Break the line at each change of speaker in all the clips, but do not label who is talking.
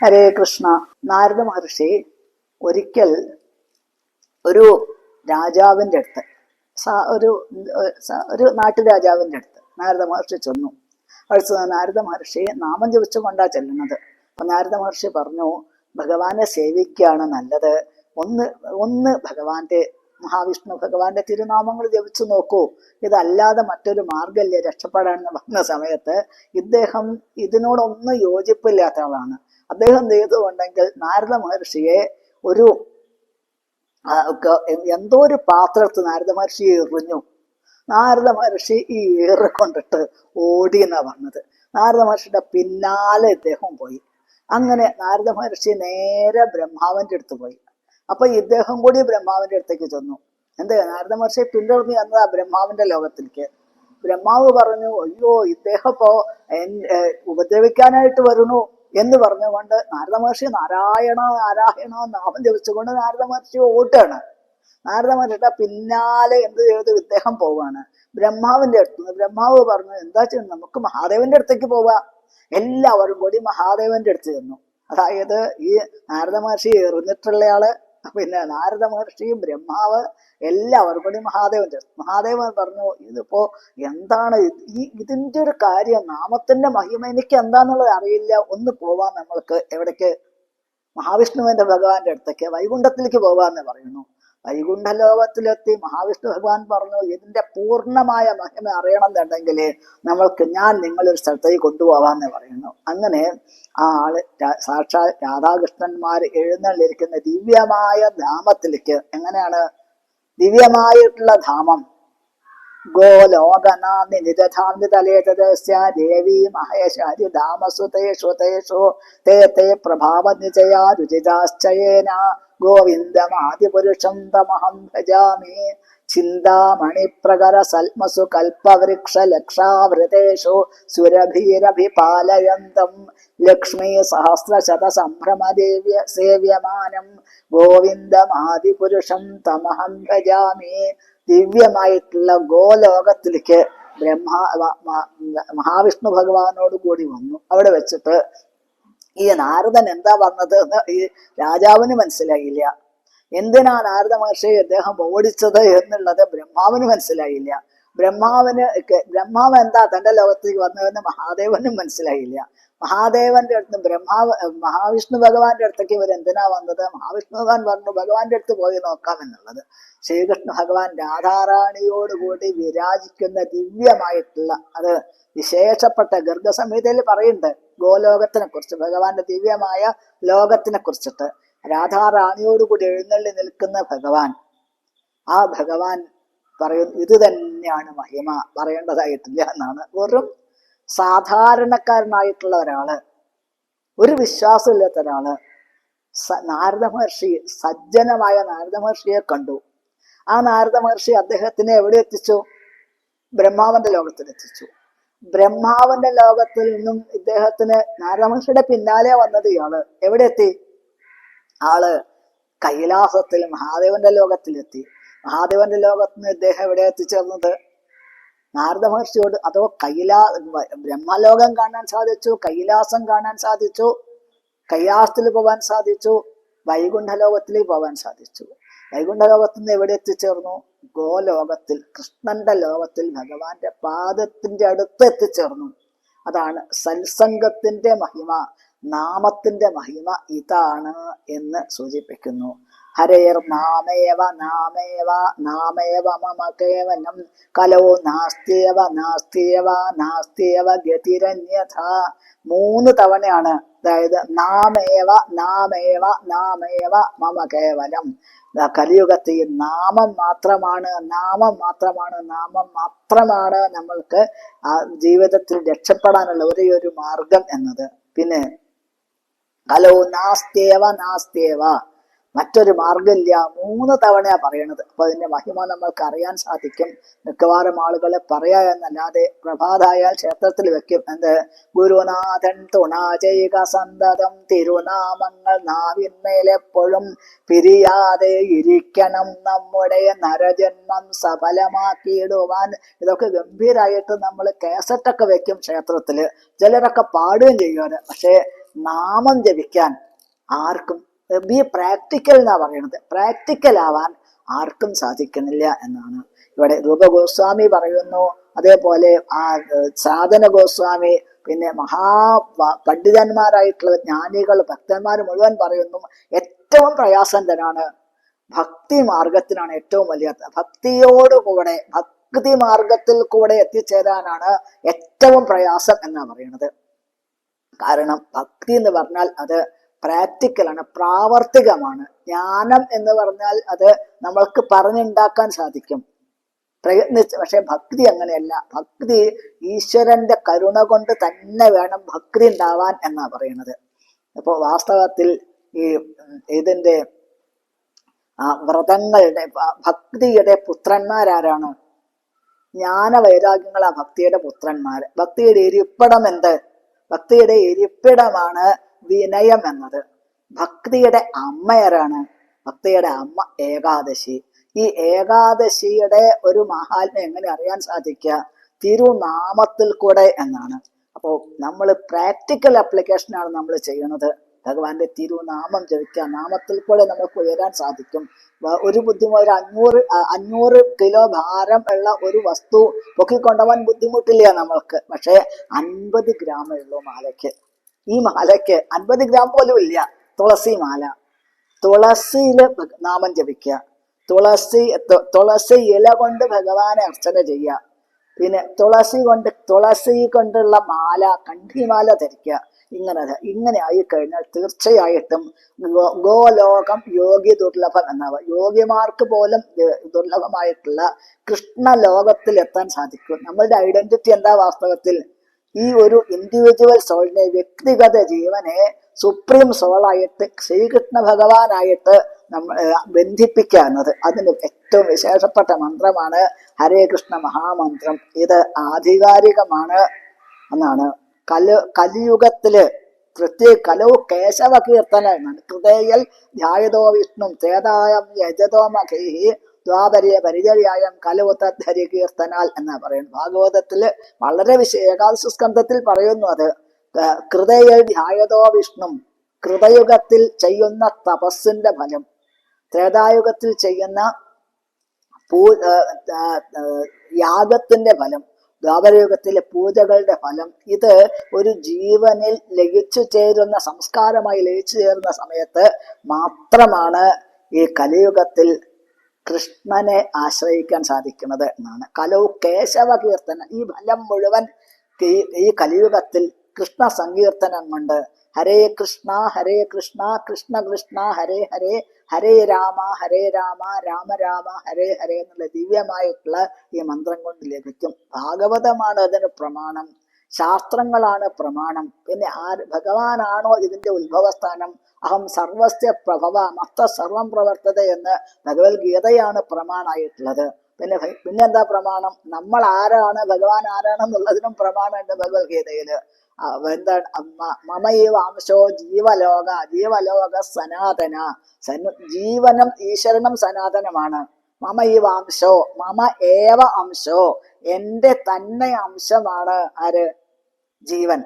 ഹരേ കൃഷ്ണ. നാരദ മഹർഷി ഒരിക്കൽ ഒരു രാജാവിന്റെ അടുത്ത് ഒരു ഒരു നാട്ടുരാജാവിന്റെ അടുത്ത് നാരദ മഹർഷി ചെന്നു. അടുത്ത് നാരദ മഹർഷി നാമം ജപിച്ചുകൊണ്ടാ ചെല്ലുന്നത്. അപ്പൊ നാരദ മഹർഷി പറഞ്ഞു ഭഗവാനെ സേവിക്കുകയാണ് നല്ലത്. ഒന്ന് ഒന്ന് ഭഗവാന്റെ മഹാവിഷ്ണു ഭഗവാന്റെ തിരുനാമങ്ങൾ ജപിച്ചു നോക്കൂ. ഇതല്ലാതെ മറ്റൊരു മാർഗല്ലേ രക്ഷപ്പെടാൻ പറഞ്ഞ സമയത്ത് ഇദ്ദേഹം ഇതിനോടൊന്നും യോജിപ്പില്ലാത്ത ആളാണ്. അദ്ദേഹം ചെയ്തുകൊണ്ടെങ്കിൽ നാരദ മഹർഷിയെ ഒരു എന്തോ ഒരു പാത്രത്തിൽ നാരദ മഹർഷി എറിഞ്ഞു. നാരദ മഹർഷി ഈ ഏറ് കൊണ്ടിട്ട് ഓടി എന്നാ പറഞ്ഞത്. നാരദ മഹർഷിയുടെ പിന്നാലെ ഇദ്ദേഹം പോയി. അങ്ങനെ നാരദ മഹർഷി നേരെ ബ്രഹ്മാവിന്റെ അടുത്ത് പോയി. അപ്പൊ ഇദ്ദേഹം കൂടി ബ്രഹ്മാവിന്റെ അടുത്തേക്ക് ചെന്നു. എന്താ? നാരദ മഹർഷി പിന്തുടർന്ന് ആ ബ്രഹ്മാവിന്റെ ലോകത്തിലേക്ക്. ബ്രഹ്മാവ് പറഞ്ഞു അയ്യോ ഇദ്ദേഹം ഇപ്പോ എൻ- ഏ, ഉപദ്രവിക്കാനായിട്ട് വരുന്നു. എന്ന് പറഞ്ഞുകൊണ്ട് നാരദ മഹർഷി നാരായണ നാരായണ നാമം ജപിച്ചുകൊണ്ട് നാരദ മഹർഷി ഓട്ടാണ് നാരദ മഹർഷിയുടെ പിന്നാലെ എന്ത് ചെയ്ത് ഇദ്ദേഹം പോവാണ് ബ്രഹ്മാവിന്റെ അടുത്ത് ബ്രഹ്മാവ് പറഞ്ഞു എന്താ ചെയ്യുന്നത് നമുക്ക് മഹാദേവന്റെ അടുത്തേക്ക് പോവാം. എല്ലാവരും കൂടി മഹാദേവന്റെ അടുത്ത് ചെന്നു. അതായത് ഈ നാരദ മഹർഷി എറിഞ്ഞിട്ടുള്ളയാൾ പിന്നെ നാരദ മഹർഷിയും ബ്രഹ്മാവ് എല്ലാവരും കൂടി മഹാദേവൻ മഹാദേവൻ പറഞ്ഞു ഇതിപ്പോ എന്താണ് ഈ ഇതിന്റെ ഒരു കാര്യം നാമത്തിന്റെ മഹിമ എനിക്ക് എന്താന്നുള്ളത് അറിയില്ല. ഒന്ന് പോവാൻ നമ്മൾക്ക് എവിടേക്ക്? മഹാവിഷ്ണുവിന്റെ ഭഗവാന്റെ അടുത്തേക്ക് വൈകുണ്ഠത്തിലേക്ക് പോവാന്ന് പറയുന്നു. വൈകുണ്ഠ ലോകത്തിലെത്തി മഹാവിഷ്ണു ഭഗവാൻ പറഞ്ഞു ഇതിന്റെ പൂർണമായ മഹിമ അറിയണമെന്നുണ്ടെങ്കിൽ നമ്മൾക്ക് ഞാൻ നിങ്ങളൊരു സ്ഥലത്തേക്ക് കൊണ്ടുപോകാമെന്ന് പറയുന്നു. അങ്ങനെ ആ ആൾ സാക്ഷാൽ രാധാകൃഷ്ണന്മാർ എഴുന്നള്ളിരിക്കുന്ന ദിവ്യമായ ധാമത്തിലേക്ക് എങ്ങനെയാണ്? ദിവ്യമായിട്ടുള്ള ധാമം. गोलोकनां निजथां नितलेतदस्या देवी महेशादिधामसु ते श्रुतेषु ते ते प्रभावनिचया रुचिताश्चयेन गोविन्दमादिपुरुषं तमहं भजामि। ഭജാമി ചിന്താമണി പ്രകര സൽമസു കൽപ്പവൃക്ഷ ലക്ഷാവൃതേഷു സുരഭീരഭിപാലയന്തം ലക്ഷ്മീ സഹസ്രശത സംഭ്രമദേവ്യ സേവ്യമാനം ഗോവിന്ദമാദിപുരുഷം തമഹം ഭജാമി. ദിവ്യമായിട്ടുള്ള ഗോലോകത്തിലേക്ക് ബ്രഹ്മാ മഹാവിഷ്ണു ഭഗവാനോട് കൂടി വന്നു. അവിടെ വെച്ചിട്ട് ഈ നാരദൻ എന്താ പറഞ്ഞത് എന്ന് ഈ രാജാവിന് മനസ്സിലായില്ല. എന്തിനാ നാരദ മഹർഷിയെ അദ്ദേഹം ഓടിച്ചത് എന്നുള്ളത് ബ്രഹ്മാവിന് മനസ്സിലായില്ല. ബ്രഹ്മാവിന് ബ്രഹ്മാവ് എന്താ തന്റെ ലോകത്തേക്ക് വന്നതെന്ന് മഹാദേവനും മനസ്സിലായില്ല. മഹാദേവന്റെ അടുത്ത് ബ്രഹ്മാവ് മഹാവിഷ്ണു ഭഗവാന്റെ അടുത്തേക്ക് ഇവർ എന്തിനാ വന്നത്? മഹാവിഷ്ണു ഭഗവാൻ പറഞ്ഞു ഭഗവാന്റെ അടുത്ത് പോയി നോക്കാം എന്നുള്ളത്. ശ്രീകൃഷ്ണ ഭഗവാൻ രാധാറാണിയോടുകൂടി വിരാജിക്കുന്ന ദിവ്യമായിട്ടുള്ള അത് വിശേഷപ്പെട്ട ഗർഗസംഹിതയിൽ പറയുന്നുണ്ട് ഗോലോകത്തിനെ കുറിച്ച് ഭഗവാന്റെ ദിവ്യമായ ലോകത്തിനെ കുറിച്ചിട്ട്. രാധാറാണിയോട് കൂടി എഴുന്നള്ളി നിൽക്കുന്ന ഭഗവാൻ. ആ ഭഗവാൻ പറയും ഇത് തന്നെയാണ് മഹിമ. പറയേണ്ടതായിട്ടില്ല എന്നാണ്. വെറും സാധാരണക്കാരനായിട്ടുള്ള ഒരാൾ ഒരു വിശ്വാസമില്ലാത്ത ഒരാൾ നാരദ മഹർഷി സജ്ജനമായ നാരദ മഹർഷിയെ കണ്ടു. ആ നാരദ മഹർഷി അദ്ദേഹത്തിനെ എവിടെ എത്തിച്ചു? ബ്രഹ്മാവന്റെ ലോകത്തിൽ എത്തിച്ചു ബ്രഹ്മാവന്റെ ലോകത്തിൽ നിന്നും ഇദ്ദേഹത്തിന് നാരദ മഹർഷിയുടെ പിന്നാലെ വന്നത് ഇയാൾ. എവിടെ എത്തി? ആൾ കൈലാസത്തിൽ മഹാദേവന്റെ ലോകത്തിലെത്തി. മഹാദേവന്റെ ലോകത്ത് നിന്ന് ഇദ്ദേഹം എവിടെ എത്തിച്ചേർന്നത്? നാരദ മഹർഷിയോട് അതോ കൈലാ ബ്രഹ്മലോകം കാണാൻ സാധിച്ചു കൈലാസം കാണാൻ സാധിച്ചു കൈലാസത്തിൽ പോവാൻ സാധിച്ചു വൈകുണ്ഠ ലോകത്തിലേക്ക് പോവാൻ സാധിച്ചു. വൈകുണ്ഠ ലോകത്തിൽ നിന്ന് എവിടെ എത്തിച്ചേർന്നു? ഗോലോകത്തിൽ കൃഷ്ണന്റെ ലോകത്തിൽ ഭഗവാന്റെ പാദത്തിന്റെ അടുത്ത് എത്തിച്ചേർന്നു. അതാണ് സത്സംഗത്തിന്റെ മഹിമ. നാമത്തിന്റെ മഹിമ ഇതാണ് എന്ന് സൂചിപ്പിക്കുന്നു. ഹരേർ നാമേവ നാമേവ നാമേവ മമ കേവലം. കലോ നാസ്തിയവ നാസ്തിയവ നാസ്തിയവ ഗതിരന്യഥ. മൂന്ന് തവണയാണ് അതായത് നാമേവ നാമേവ നാമേവ മമ കേവലം. കലിയുഗത്തിൽ നാമം മാത്രമാണ് നാമം മാത്രമാണ് നാമം മാത്രമാണ് നമ്മൾക്ക് ജീവിതത്തിൽ രക്ഷപ്പെടാനുള്ള ഒരേ ഒരു മാർഗം എന്നത്. പിന്നെ ഹലോ നാസ്തേവ നാസ്തേവ. മറ്റൊരു മാർഗമില്ല മൂന്ന് തവണയാ പറയണത്. അപ്പൊ അതിന്റെ മഹിമ നമ്മൾക്ക് അറിയാൻ സാധിക്കും. മിക്കവാറും ആളുകളെ പറയാ എന്നല്ലാതെ പ്രഭാതായാൽ ക്ഷേത്രത്തിൽ വെക്കും. എന്ത്? ഗുരുനാഥൻ തുണ ചെയ്യുക സന്തതം തിരുനാമങ്ങൾ നാവിന്മേലെപ്പോഴും പിരിയാതെ ഇരിക്കണം. നമ്മുടെ നരജന്മം സഫലമാക്കിയിടുവാൻ. ഇതൊക്കെ ഗംഭീരായിട്ട് നമ്മൾ കേസറ്റൊക്കെ വെക്കും ക്ഷേത്രത്തിൽ. ചിലരൊക്കെ പാടുകയും ചെയ്യുവാണ് പക്ഷേ നാമം ജപിക്കാൻ ആർക്കും ബി പ്രാക്ടിക്കൽ എന്നാ പറയുന്നത് പ്രാക്ടിക്കൽ ആവാൻ ആർക്കും സാധിക്കുന്നില്ല എന്നാണ്. ഇവിടെ രൂപ ഗോസ്വാമി പറയുന്നു. അതേപോലെ ആ സാധന ഗോസ്വാമി പിന്നെ മഹാ പണ്ഡിതന്മാരായിട്ടുള്ള ജ്ഞാനികൾ ഭക്തന്മാർ മുഴുവൻ പറയുന്നു. ഏറ്റവും പ്രയാസം തന്നെയാണ് ഭക്തി മാർഗത്തിനാണ് ഏറ്റവും വലിയ ഭക്തിയോടുകൂടെ ഭക്തി മാർഗത്തിൽ കൂടെ എത്തിച്ചേരാനാണ് ഏറ്റവും പ്രയാസം എന്നാ പറയുന്നത് കാരണം ഭക്തി എന്ന് പറഞ്ഞാൽ അത് പ്രാക്ടിക്കലാണ് പ്രാവർത്തികമാണ്. ജ്ഞാനം എന്ന് പറഞ്ഞാൽ അത് നമ്മൾക്ക് പറഞ്ഞുണ്ടാക്കാൻ സാധിക്കും. പ്രയത്നിച്ച് പക്ഷെ ഭക്തി അങ്ങനെയല്ല. ഭക്തി ഈശ്വരന്റെ കരുണ കൊണ്ട് തന്നെ വേണം ഭക്തി ഉണ്ടാവാൻ എന്നാ പറയുന്നത് അപ്പോൾ വാസ്തവത്തിൽ ഈ ഇതിന്റെ വ്രതങ്ങളുടെ ഭക്തിയുടെ പുത്രന്മാരാരാണ്? ജ്ഞാന വൈരാഗ്യങ്ങളാ ഭക്തിയുടെ പുത്രന്മാർ ഭക്തിയുടെ ഇരിപ്പിടം എന്ത്? ഭക്തിയുടെ ഇരിപ്പിടമാണ് വിനയം എന്നത്. ഭക്തിയുടെ അമ്മയാരാണ്? ഭക്തിയുടെ അമ്മ ഏകാദശി. ഈ ഏകാദശിയുടെ ഒരു മഹാത്മ്യം എങ്ങനെ അറിയാൻ സാധിക്കുക? തിരുനാമത്തിൽ കൂടെ എന്നാണ്. അപ്പോൾ നമ്മൾ പ്രാക്ടിക്കൽ ആപ്ലിക്കേഷനാണ് നമ്മൾ ചെയ്യുന്നത്. ഭഗവാന്റെ തിരുനാമം ജപിക്കുക നാമത്തിൽ കൂടെ നമുക്ക് ഉയരാൻ സാധിക്കും. ഒരു ബുദ്ധിമുട്ട് ഒരു അഞ്ഞൂറ് അഞ്ഞൂറ് കിലോ ഭാരം ഉള്ള ഒരു വസ്തു പൊക്കിക്കൊണ്ടുപോകാൻ ബുദ്ധിമുട്ടില്ല നമ്മൾക്ക്. പക്ഷേ അൻപത് ഗ്രാമേ ഉള്ളൂ മാലയ്ക്ക്. ഈ മാലയ്ക്ക് അൻപത് ഗ്രാം പോലും ഇല്ല. തുളസി മാല. തുളസിയിൽ നാമം ജപിക്കുക. തുളസി തുളസി ഇല കൊണ്ട് ഭഗവാനെ അർച്ചന ചെയ്യുക. പിന്നെ തുളസി കൊണ്ട് തുളസി കൊണ്ടുള്ള മാല കണ്ഠിമാല ധരിക്കുക. ഇങ്ങനെ ഇങ്ങനെ ആയി കഴിഞ്ഞാൽ തീർച്ചയായിട്ടും ഗോലോകം യോഗ്യ ദുർലഭം എന്നാവ. യോഗിമാർക്ക് പോലും ദുർലഭമായിട്ടുള്ള കൃഷ്ണ ലോകത്തിൽ എത്താൻ സാധിക്കും. നമ്മളുടെ ഐഡന്റിറ്റി എന്താ വാസ്തവത്തിൽ? ഈ ഒരു ഇൻഡിവിജ്വൽ സോളിനെ വ്യക്തിഗത ജീവനെ സുപ്രീം സോളായിട്ട് ശ്രീകൃഷ്ണ ഭഗവാനായിട്ട് നമ്മൾ ബന്ധിപ്പിക്കുക എന്നത് അതിന് ഏറ്റവും വിശേഷപ്പെട്ട മന്ത്രമാണ് ഹരേ കൃഷ്ണ മഹാമന്ത്രം. ഇത് ആധികാരികമാണ് എന്നാണ് കല കലിയുഗത്തിൽ പ്രത്യേക കലവ് കേശവ കീർത്തന ഹൃദയൽ ധ്യായതോ വിഷ്ണു ചേതായം യജതോ മഹി ദ്വാപര്യ പരിചര്യായം കലവ് തദ്ധരി കീർത്തനാൽ എന്നാ പറയുന്നത്. ഭാഗവതത്തിൽ വളരെ വിശ ഏകാദശ സ്കന്ധത്തിൽ പറയുന്നു അത്. ഹൃദയൽ ധ്യായതോ വിഷ്ണു കൃതയുഗത്തിൽ ചെയ്യുന്ന തപസ്സിന്റെ ഫലം. ത്രേതായുഗത്തിൽ ചെയ്യുന്ന പൂ യാഗത്തിന്റെ ഫലം. ദ്വാപരയുഗത്തിലെ പൂജകളുടെ ഫലം. ഇത് ഒരു ജീവനിൽ ലയിച്ചു ചേരുന്ന സംസ്കാരമായി ലയിച്ചു ചേരുന്ന സമയത്ത് മാത്രമാണ് ഈ കലിയുഗത്തിൽ കൃഷ്ണനെ ആശ്രയിക്കാൻ സാധിക്കുന്നത് എന്നാണ്. കലോ കേശവ കീർത്തനം ഈ ഫലം മുഴുവൻ ഈ കലിയുഗത്തിൽ കൃഷ്ണ സങ്കീർത്തനം കൊണ്ട് ഹരേ കൃഷ്ണ ഹരേ കൃഷ്ണ കൃഷ്ണ കൃഷ്ണ ഹരേ ഹരേ ഹരേ രാമ ഹരേ രാമ രാമ രാമ ഹരേ ഹരേ എന്നുള്ള ദിവ്യമായിട്ടുള്ള ഈ മന്ത്രം കൊണ്ട് ലഭിക്കും. ഭാഗവതമാണ് അതിന് പ്രമാണം ശാസ്ത്രങ്ങളാണ് പ്രമാണം. പിന്നെ ആ ഭഗവാനാണോ ഇതിന്റെ ഉത്ഭവസ്ഥാനം? അഹം സർവസ്യ പ്രഭവ മത്ത സർവം പ്രവർത്തത എന്ന് ഭഗവത്ഗീതയാണ് പ്രമാണമായിട്ടുള്ളത്. പിന്നെ പിന്നെന്താ പ്രമാണം? നമ്മൾ ആരാണ് ഭഗവാൻ ആരാണെന്നുള്ളതിനും പ്രമാണമുണ്ട് ഭഗവത്ഗീതയിൽ. എന്താണ് മ- മമയേവ അംശോ ജീവലോക ജീവലോക സനാതന. സന ജീവനം ഈശ്വരനും സനാതനമാണ്. മമ ഈ അംശോ മമ ഏവ അംശോ എന്റെ തന്നെ അംശമാണ് ആര്? ജീവൻ.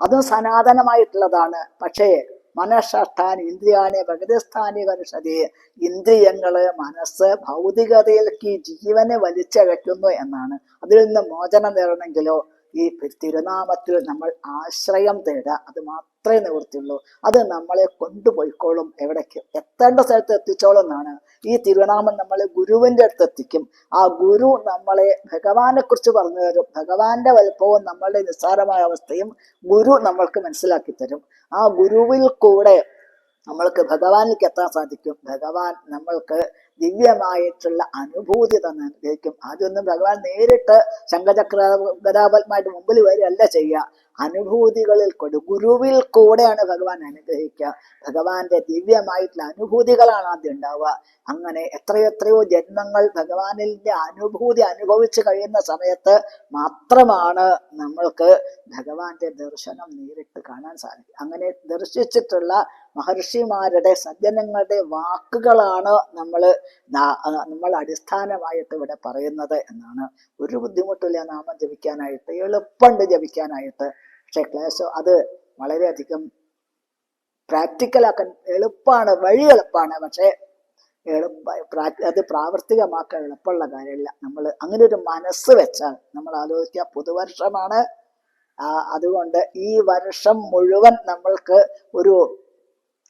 അതും സനാതനമായിട്ടുള്ളതാണ്. പക്ഷേ മനഃഷ്ഠാൻ ഇന്ദ്രിയാണി പ്രകൃതിസ്ഥാനി പരിഷതി ഇന്ദ്രിയങ്ങൾ മനസ്സ് ഭൗതികതയിലേക്ക് ജീവനെ വലിച്ചകറ്റുന്നു എന്നാണ്. അതിൽ നിന്ന് മോചനം നേടണമെങ്കിലോ ഈ തിരുനാമത്തിൽ നമ്മൾ ആശ്രയം തേടുക. അത് മാത്രമേ നിവൃത്തിയുള്ളൂ. അത് നമ്മളെ കൊണ്ടുപോയിക്കോളും. എവിടേക്ക്? എത്തേണ്ട സ്ഥലത്ത് എത്തിച്ചോളും എന്നാണ്. ഈ തിരുനാമം നമ്മളെ ഗുരുവിന്റെ അടുത്ത് എത്തിക്കും. ആ ഗുരു നമ്മളെ ഭഗവാനെ കുറിച്ച് പറഞ്ഞു തരും. ഭഗവാന്റെ വലുപ്പവും നമ്മളുടെ നിസ്സാരമായ അവസ്ഥയും ഗുരു നമ്മൾക്ക് മനസ്സിലാക്കി തരും. ആ ഗുരുവിൽ കൂടെ നമ്മൾക്ക് ഭഗവാനിലേക്ക് എത്താൻ സാധിക്കും. ഭഗവാൻ നമ്മൾക്ക് ദിവ്യമായിട്ടുള്ള അനുഭൂതി തന്നെ അനുഗ്രഹിക്കും. ആദ്യമൊന്നും ഭഗവാൻ നേരിട്ട് ശങ്കചക്ര ഗതാപത്മായിട്ട് മുമ്പിൽ വരികയല്ല ചെയ്യുക. അനുഭൂതികളിൽ കൂടെ ഗുരുവിൽ കൂടെയാണ് ഭഗവാൻ അനുഗ്രഹിക്കുക. ഭഗവാന്റെ ദിവ്യമായിട്ടുള്ള അനുഭൂതികളാണ് ആദ്യം ഉണ്ടാവുക. അങ്ങനെ എത്രയെത്രയോ ജന്മങ്ങൾ ഭഗവാനിന്റെ അനുഭൂതി അനുഭവിച്ചു കഴിയുന്ന സമയത്ത് മാത്രമാണ് നമ്മൾക്ക് ഭഗവാന്റെ ദർശനം നേരിട്ട് കാണാൻ സാധിക്കും അങ്ങനെ ദർശിച്ചിട്ടുള്ള മഹർഷിമാരുടെ സജ്ജനങ്ങളുടെ വാക്കുകളാണ് നമ്മൾ നമ്മൾ അടിസ്ഥാനമായിട്ട് ഇവിടെ പറയുന്നത് എന്നാണ്. ഒരു ബുദ്ധിമുട്ടില്ല നാമം ജപിക്കാനായിട്ട് എളുപ്പമുണ്ട് ജപിക്കാനായിട്ട്. പക്ഷെ ക്ലേശം അത് വളരെയധികം പ്രാക്ടിക്കലാക്കാൻ എളുപ്പമാണ് വഴി എളുപ്പമാണ് പക്ഷേ എളുപ്പ അത് പ്രാവർത്തികമാക്കാൻ എളുപ്പമുള്ള കാര്യമില്ല. നമ്മൾ അങ്ങനെ ഒരു മനസ്സ് വെച്ചാൽ നമ്മൾ ആലോചിക്കുക പുതുവർഷമാണ്. അതുകൊണ്ട് ഈ വർഷം മുഴുവൻ നമ്മൾക്ക് ഒരു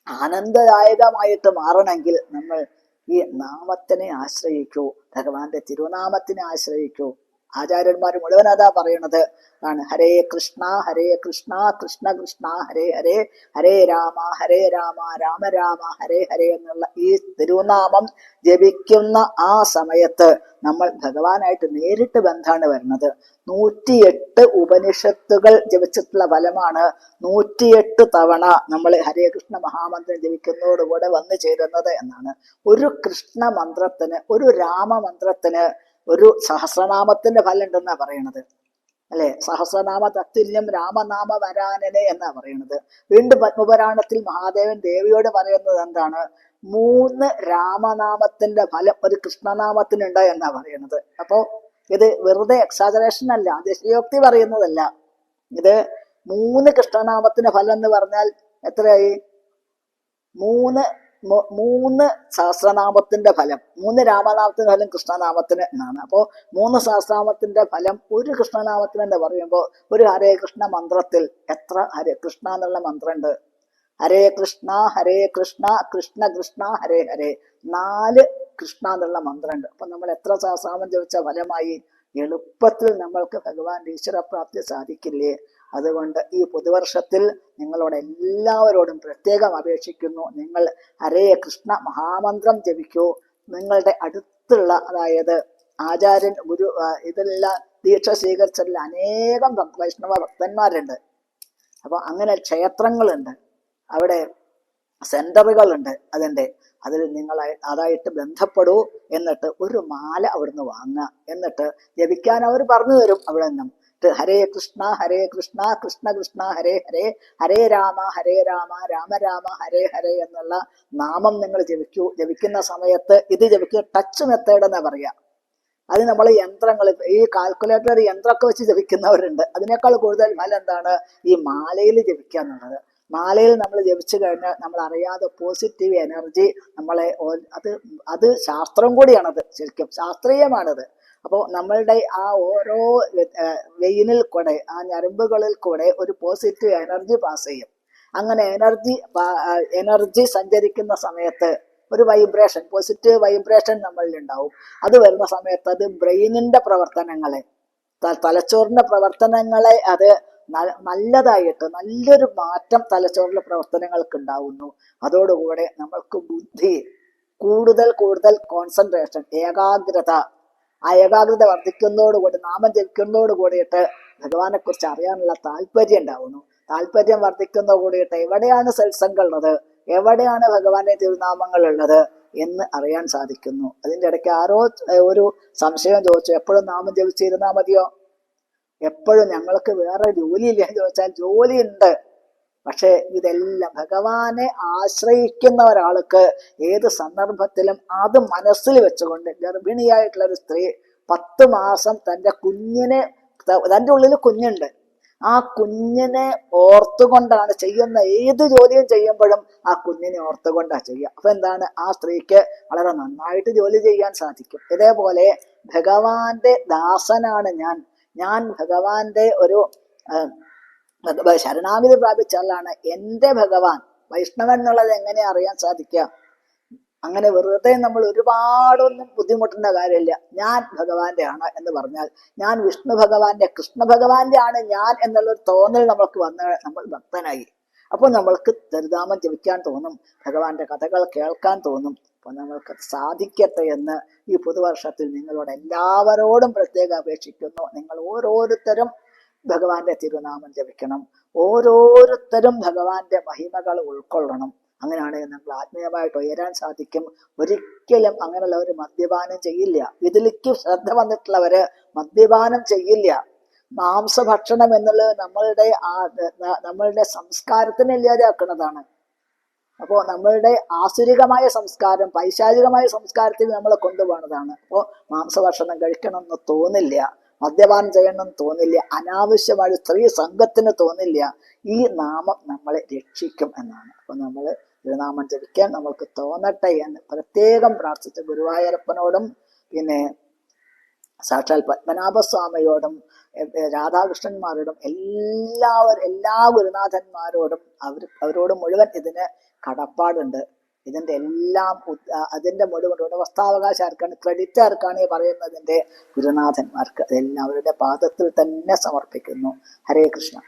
ആനന്ദദായകമായിട്ട് മാറണമെങ്കിൽ നമ്മൾ ഈ നാമത്തിനെ ആശ്രയിക്കൂ ഭഗവാന്റെ തിരുനാമത്തിനെ ആശ്രയിക്കൂ ആചാര്യന്മാർ മുഴുവൻ അതാ പറയണത് ആണ്. ഹരേ കൃഷ്ണ ഹരേ കൃഷ്ണ കൃഷ്ണ കൃഷ്ണ ഹരേ ഹരേ ഹരേ രാമ ഹരേ രാമ രാമ രാമ ഹരേ ഹരേ എന്നുള്ള ഈ തിരുനാമം ജപിക്കുന്ന ആ സമയത്ത് നമ്മൾ ഭഗവാനായിട്ട് നേരിട്ട് ബന്ധമാണ് വരുന്നത്. നൂറ്റിയെട്ട് ഉപനിഷത്തുകൾ ജപിച്ചിട്ടുള്ള ഫലമാണ് നൂറ്റിയെട്ട് തവണ നമ്മൾ ഹരേ കൃഷ്ണ മഹാമന്ത്രം ജപിക്കുന്നതോടുകൂടെ വന്നു ചേരുന്നത് എന്നാണ്. ഒരു കൃഷ്ണ മന്ത്രത്തിന് ഒരു രാമമന്ത്രത്തിന് ഒരു സഹസ്രനാമത്തിന്റെ ഫലം ഉണ്ടെന്നാ പറയണത്. അല്ലെ? സഹസ്രനാമ തത്തുല്യം രാമനാമ വരാനനെ എന്നാ പറയുന്നത് വീണ്ടും പത്മപുരാണത്തിൽ മഹാദേവൻ ദേവിയോട് പറയുന്നത് എന്താണ്? മൂന്ന് രാമനാമത്തിന്റെ ഫലം ഒരു കൃഷ്ണനാമത്തിനുണ്ട് എന്നാ പറയുന്നത് അപ്പോ ഇത് വെറുതെ എക്സാജറേഷൻ അല്ല അതിശയോക്തി പറയുന്നതല്ല. ഇത് മൂന്ന് കൃഷ്ണനാമത്തിന്റെ ഫലം എന്ന് പറഞ്ഞാൽ എത്രയായി? മൂന്ന് മൂന്ന് സഹസ്രനാമത്തിന്റെ ഫലം. മൂന്ന് രാമനാമത്തിന്റെ ഫലം കൃഷ്ണനാമത്തിന് എന്നാണ്. അപ്പോൾ മൂന്ന് സഹസ്രനാമത്തിന്റെ ഫലം ഒരു കൃഷ്ണനാമത്തിന് എന്ന് പറയുമ്പോൾ ഒരു ഹരേ കൃഷ്ണ മന്ത്രത്തിൽ എത്ര ഹരേ കൃഷ്ണ എന്നുള്ള മന്ത്രമുണ്ട്? ഹരേ കൃഷ്ണ ഹരേ കൃഷ്ണ കൃഷ്ണ കൃഷ്ണ ഹരേ ഹരേ. നാല് കൃഷ്ണ എന്നുള്ള മന്ത്രമുണ്ട്. അപ്പൊ നമ്മൾ എത്ര സഹസ്രനാമം ജപിച്ച ഫലമായി എളുപ്പത്തിൽ നമ്മൾക്ക് ഭഗവാന്റെ ഈശ്വരപ്രാപ്തി സാധിക്കില്ലേ? അതുകൊണ്ട് ഈ പുതുവർഷത്തിൽ നിങ്ങളോട് എല്ലാവരോടും പ്രത്യേകം അപേക്ഷിക്കുന്നു. നിങ്ങൾ ഹരേ കൃഷ്ണ മഹാമന്ത്രം ജപിക്കൂ. നിങ്ങളുടെ അടുത്തുള്ള അതായത് ആചാര്യൻ ഗുരു ഇതെല്ലാം ദീക്ഷ സ്വീകരിച്ചതിൽ അനേകം വൈഷ്ണവ ഭക്തന്മാരുണ്ട്. അപ്പൊ അങ്ങനെ ക്ഷേത്രങ്ങളുണ്ട്. അവിടെ സെന്ററുകളുണ്ട് അതിന്റെ. അതിൽ നിങ്ങൾ അതായിട്ട് ബന്ധപ്പെടൂ. എന്നിട്ട് ഒരു മാല അവിടുന്ന് വാങ്ങുക. എന്നിട്ട് ജപിക്കാൻ അവർ പറഞ്ഞു തരും അവിടെ നിന്നും ഹരേ കൃഷ്ണ ഹരേ കൃഷ്ണ കൃഷ്ണ കൃഷ്ണ ഹരേ ഹരേ ഹരേ രാമ ഹരേ രാമ രാമ രാമ ഹരേ ഹരേ എന്നുള്ള നാമം നിങ്ങൾ ജപിക്കൂ. ജപിക്കുന്ന സമയത്ത് ഇത് ജപിക്കുക ടച്ച് മെത്തേഡ് എന്നാ പറയാ അത് നമ്മൾ യന്ത്രങ്ങൾ ഈ കാൽക്കുലേറ്റർ യന്ത്രമൊക്കെ വെച്ച് ജപിക്കുന്നവരുണ്ട്. അതിനേക്കാൾ കൂടുതൽ ഫലം എന്താണ്? ഈ മാലയിൽ ജപിക്കുക എന്നുള്ളത്. മാലയിൽ നമ്മൾ ജപിച്ചു കഴിഞ്ഞാൽ നമ്മൾ അറിയാതെ പോസിറ്റീവ് എനർജി നമ്മളെ അത് അത് ശാസ്ത്രം കൂടിയാണത്. ശരിക്കും ശാസ്ത്രീയമാണത്. അപ്പോൾ നമ്മളുടെ ആ ഓരോ വെയിനിൽ കൂടെ ആ ഞരമ്പുകളിൽ കൂടെ ഒരു പോസിറ്റീവ് എനർജി പാസ് ചെയ്യും. അങ്ങനെ എനർജി എനർജി സഞ്ചരിക്കുന്ന സമയത്ത് ഒരു വൈബ്രേഷൻ പോസിറ്റീവ് വൈബ്രേഷൻ നമ്മളിൽ ഉണ്ടാവും. അത് വരുന്ന സമയത്ത് അത് ബ്രെയിനിന്റെ പ്രവർത്തനങ്ങളെ തലച്ചോറിന്റെ പ്രവർത്തനങ്ങളെ അത് നല്ലതായിട്ട് നല്ലൊരു മാറ്റം തലച്ചോറിലെ പ്രവർത്തനങ്ങൾക്ക് ഉണ്ടാവുന്നു. അതോടുകൂടെ നമ്മൾക്ക് ബുദ്ധി കൂടുതൽ കൂടുതൽ കോൺസെൻട്രേഷൻ ഏകാഗ്രത ആ ഏകാഗ്രത വർദ്ധിക്കുന്നതോടുകൂടി നാമം ജപിക്കുന്നതോട് കൂടിയിട്ട് ഭഗവാനെ കുറിച്ച് അറിയാനുള്ള താല്പര്യം ഉണ്ടാവുന്നു. താല്പര്യം വർദ്ധിക്കുന്ന കൂടിയിട്ട് എവിടെയാണ് സത്സംഗം ഉള്ളത്? എവിടെയാണ് ഭഗവാന്റെ തിരുനാമങ്ങൾ ഉള്ളത് എന്ന് അറിയാൻ സാധിക്കുന്നു. അതിന്റെ ഇടയ്ക്ക് ആരോ ഒരു സംശയം ചോദിച്ചു എപ്പോഴും നാമം ജപിച്ചിരുന്നാൽ മതിയോ? എപ്പോഴും ഞങ്ങൾക്ക് വേറെ ജോലിയില്ല. ചോദിച്ചാൽ ജോലിയുണ്ട്. പക്ഷേ ഇതെല്ലാം ഭഗവാനെ ആശ്രയിക്കുന്ന ഒരാൾക്ക് ഏത് സന്ദർഭത്തിലും അത് മനസ്സിൽ വെച്ചുകൊണ്ട് ഗർഭിണിയായിട്ടുള്ള ഒരു സ്ത്രീ പത്ത് മാസം തന്റെ കുഞ്ഞിനെ തന്റെ ഉള്ളിൽ കുഞ്ഞുണ്ട്. ആ കുഞ്ഞിനെ ഓർത്തുകൊണ്ടാണ് ചെയ്യുന്ന ഏത് ജോലിയും ചെയ്യുമ്പോഴും ആ കുഞ്ഞിനെ ഓർത്തുകൊണ്ടാണ് ചെയ്യുക. അപ്പൊ എന്താണ്? ആ സ്ത്രീക്ക് വളരെ നന്നായിട്ട് ജോലി ചെയ്യാൻ സാധിക്കും. ഇതേപോലെ ഭഗവാന്റെ ദാസനാണ് ഞാൻ. ഞാൻ ഭഗവാന്റെ ഒരു ആ, ഭഗ- ശരണാഗതി പ്രാപിച്ചാലാണ് എന്റെ ഭഗവാൻ വൈഷ്ണവൻ എന്നുള്ളത് എങ്ങനെ അറിയാൻ സാധിക്കുക? അങ്ങനെ വെറുതെ നമ്മൾ ഒരുപാടൊന്നും ബുദ്ധിമുട്ടേണ്ട കാര്യമില്ല. ഞാൻ ഭഗവാന്റെ ആണ് എന്ന് പറഞ്ഞാൽ ഞാൻ വിഷ്ണു ഭഗവാന്റെ കൃഷ്ണ ഭഗവാന്റെ ആണ് ഞാൻ എന്നുള്ളൊരു തോന്നൽ നമ്മൾക്ക് വന്ന നമ്മൾ ഭക്തനായി. അപ്പോൾ നമ്മൾക്ക് ദരിതാമം ജപിക്കാൻ തോന്നും ഭഗവാന്റെ കഥകൾ കേൾക്കാൻ തോന്നും. അപ്പോൾ നമ്മൾക്ക് സാധിക്കട്ടെ എന്ന് ഈ പുതുവർഷത്തിൽ നിങ്ങളോട് എല്ലാവരോടും പ്രത്യേകം അപേക്ഷിക്കുന്നു. നിങ്ങൾ ഓരോരുത്തരും ഭഗവാന്റെ തിരുനാമം ജപിക്കണം. ഓരോരുത്തരും ഭഗവാന്റെ മഹിമകൾ ഉൾക്കൊള്ളണം. അങ്ങനെയാണ് നമ്മൾ ആത്മീയമായിട്ട് ഉയരാൻ സാധിക്കും. ഒരിക്കലും അങ്ങനെയുള്ളവർ മദ്യപാനം ചെയ്യില്ല. ഇതിലേക്ക് ശ്രദ്ധ വന്നിട്ടുള്ളവര് മദ്യപാനം ചെയ്യില്ല. മാംസഭക്ഷണം എന്നുള്ളത് നമ്മളുടെ ആ നമ്മളുടെ സംസ്കാരത്തിന് ഇല്ലാതെയാക്കുന്നതാണ് അപ്പോൾ നമ്മളുടെ ആസുരികമായ സംസ്കാരം പൈശാചികമായ സംസ്കാരത്തിൽ നമ്മളെ കൊണ്ടുപോകുന്നതാണ്. അപ്പോൾ മാംസഭക്ഷണം കഴിക്കണം എന്ന് തോന്നില്ല. മദ്യപാനം ചെയ്യണമെന്ന് തോന്നില്ല. അനാവശ്യമായ സ്ത്രീ സംഘത്തിന് തോന്നില്ല. ഈ നാമം നമ്മളെ രക്ഷിക്കും എന്നാണ്. അപ്പൊ നമ്മൾ തിരുനാമം ജപിക്കാൻ നമ്മൾക്ക് തോന്നട്ടെ എന്ന് പ്രത്യേകം പ്രാർത്ഥിച്ച ഗുരുവായൂരപ്പനോടും പിന്നെ സാക്ഷാൽ പത്മനാഭസ്വാമിയോടും രാധാകൃഷ്ണന്മാരോടും എല്ലാവരും എല്ലാ ഗുരുനാഥന്മാരോടും അവർ അവരോട് മുഴുവൻ ഇതിന് കടപ്പാടുണ്ട്. ഇതിന്റെ എല്ലാം അതിന്റെ മുഴുവൻ ഉടമസ്ഥാവകാശം ആർക്കാണ് ക്രെഡിറ്റ് ആർക്കാണ് പറയുന്നതിന്റെ ഗുരുനാഥന്മാർക്ക്. അതെല്ലാം അവരുടെ പാദത്തിൽ തന്നെ സമർപ്പിക്കുന്നു. ഹരേ കൃഷ്ണ.